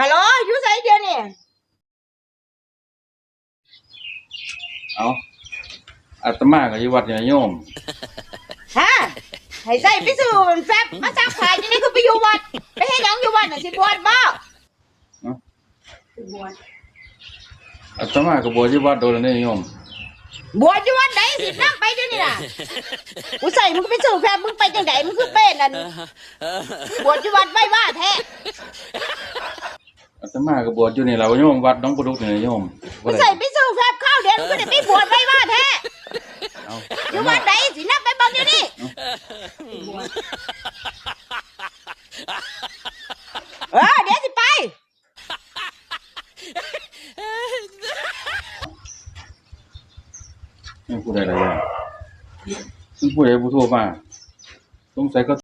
ฮัลโหลอยู่ไสเดียวนี่เอาอาตมาก็อยู่วัดเนี่ยโยมฮะให้ใส่ไปสู่มันแฟบมาซักผ้าจังได๋คือไปอยู่วัดไปเฮ็ดหยังอยู่วัดน่ะสิบวชบ่เนาะอาตมาก็บวชอยู่วัดโดนแล้วเนี่ยโยมบวชอยู่วัดไหนสินำไปเดี๋ยวนี้น่ะกูใส่มึงก็ไปสู่แฟบมึงไปจังไดมึงคือเป็นนั่นบวชอยู่วัดไว้ว่าแท้ อาตมาก็บวชอยู่นี่แหละโยมวัดหน้องประดุกเนี่ยโยมกูใส่ไปสู่แฟบข้าวเดียวมึงก็ได้ไปบวชไว้ว่าแท้เอาอยู่วัดไหนสินำไปเบิ่งเดี๋ยวนี้เออเดี๋ยวสิไป ไม่พูดอะไรเลยมันพูดอะไรผู้โทรมาสงสัยก็